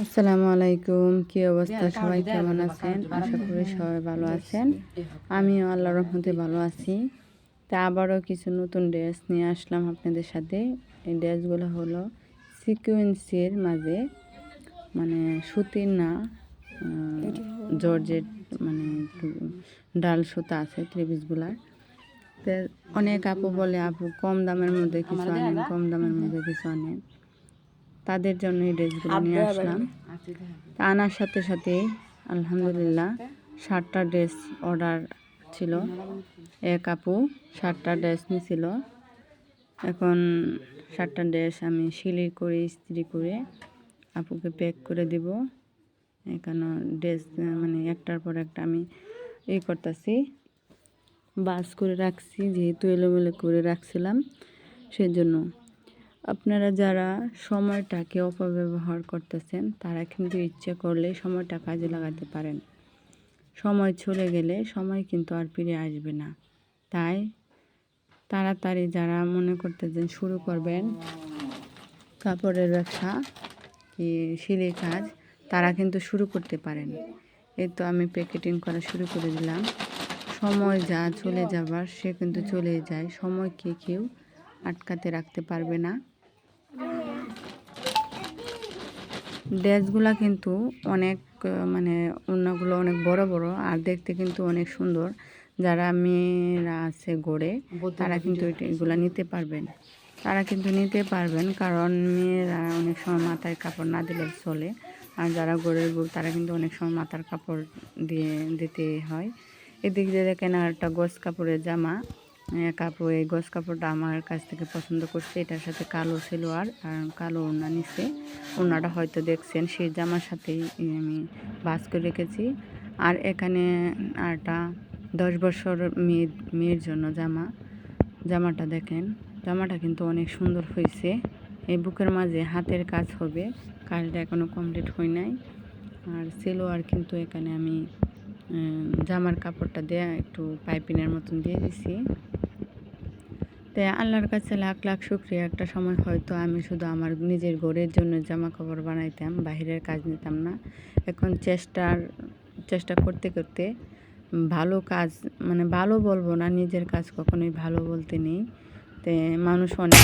আসসালামু আলাইকুম কি অবস্থা? সবাই কেমন আছেন? আশা করি সবাই ভালো আছেন। আমিও আল্লাহ রহমতে ভালো আছি। তা আবারও কিছু নতুন ড্রেস নিয়ে আসলাম আপনাদের সাথে। এই ড্রেসগুলো হলো সিকুয়েন্সের মাঝে মানে সুতির না জর্জেট মানে ডাল সুতা আছে ত্রিপিসগুলার তো অনেক আপু বলে আপু কম দামের মধ্যে কিছু আনেন কম দামের মধ্যে কিছু আনেন। তাদের জন্য এই ড্রেসগুলো নিয়ে আসলাম। তা আনার সাথে সাথে আলহামদুলিল্লাহ ষাটটা ড্রেস অর্ডার ছিল। এক আপু ষাটটা ড্রেস নিয়েছিল এখন ষাটটা ড্রেস আমি সিলাই করে ইস্ত্রি করে আপুকে প্যাক করে দিব। এখানে ড্রেস মানে একটার পর একটা আমি এই করতেছি বাস করে রাখছি যেহেতু এলোমেলো করে রাখছিলাম সেজন্য। আপনারা যারা সময়টাকে অপব্যবহার করতেছেন, তারা কিন্তু ইচ্ছে করলে সময়টা কাজে লাগাতে পারেন। সময় চলে গেলে সময় কিন্তু আর ফিরে আসবে না। তাই তাড়াতাড়ি যারা মনে করতেছেন শুরু করবেন, কাপড়ের ব্যবসা কি সিলাই কাজ, তারা কিন্তু শুরু করতে পারেন। এই তো আমি প্যাকেটিং করা শুরু করে দিলাম। সময় যা চলে যাবার, সে কিন্তু চলে যায়। সময়কে কেউ আটকাতে রাখতে পারবে না। ড্রেসগুলা কিন্তু অনেক মানে ওড়নাগুলো অনেক বড় বড় আর দেখতে কিন্তু অনেক সুন্দর। যারা মেয়েরা আছে গড়ে তারা কিন্তু এটা- এগুলা নিতে পারবেন। তারা কিন্তু নিতে পারবেন কারণ মেয়েরা অনেক সময় মাথায় কাপড় না দিলে চলে। আর যারা গড়ের বউ তারা কিন্তু অনেক সময় মাথার কাপড় দিয়ে দিতে হয়। এদিক দিয়ে দেখেন আর একটা গোস কাপড়ের জামা। কাপড়, এই গোস কাপড়টা আমার কাছ থেকে পছন্দ করছে। এটার সাথে কালো ছিল আর কালো ওড়না নিচ্ছে ওড়নাটা হয়তো দেখছেন, সেই জামার সাথেই আমি বাস করে রেখেছি। আর এখানে আরটা দশ বছর মেয়ে, মেয়ের জন্য জামা, জামাটা দেখেন। জামাটা কিন্তু অনেক সুন্দর হয়েছে। এই বুকের মাঝে হাতের কাজ হবে। কাজটা এখনও কমপ্লিট হয় নাই। আর সেলোয়ার কিন্তু এখানে আমি জামার কাপড়টা দেয়া একটু পাইপিনের মতন দিয়ে দিছি। তাই আল্লাহর কাছে লাখ লাখ শুক্রিয়া। একটা সময় হয়তো আমি শুধু আমার নিজের ঘরের জন্য জামা কাপড় বানাইতাম বাইরের কাজ নিতাম না। এখন চেষ্টার, চেষ্টা করতে করতে ভালো কাজ মানে ভালো বলব না, নিজের কাজ কখনোই ভালো বলতে নেই। তে মানুষ অনেক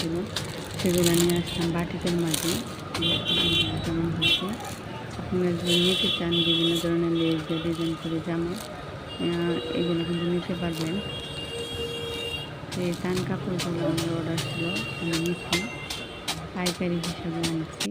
ছিল সেগুলো নিয়ে আসলাম বাটিতের মাঝে যেমন হয়েছে আপনারা যদি নিতে চান, বিভিন্ন ধরনের লেস দিয়ে ডিজাইন করে জামা এগুলো কিন্তু নিতে পারবেন। এই কান কাপড়গুলো আমার অর্ডার ছিল, আমি নিচ্ছি। পাইকারি হিসাবে আনছি।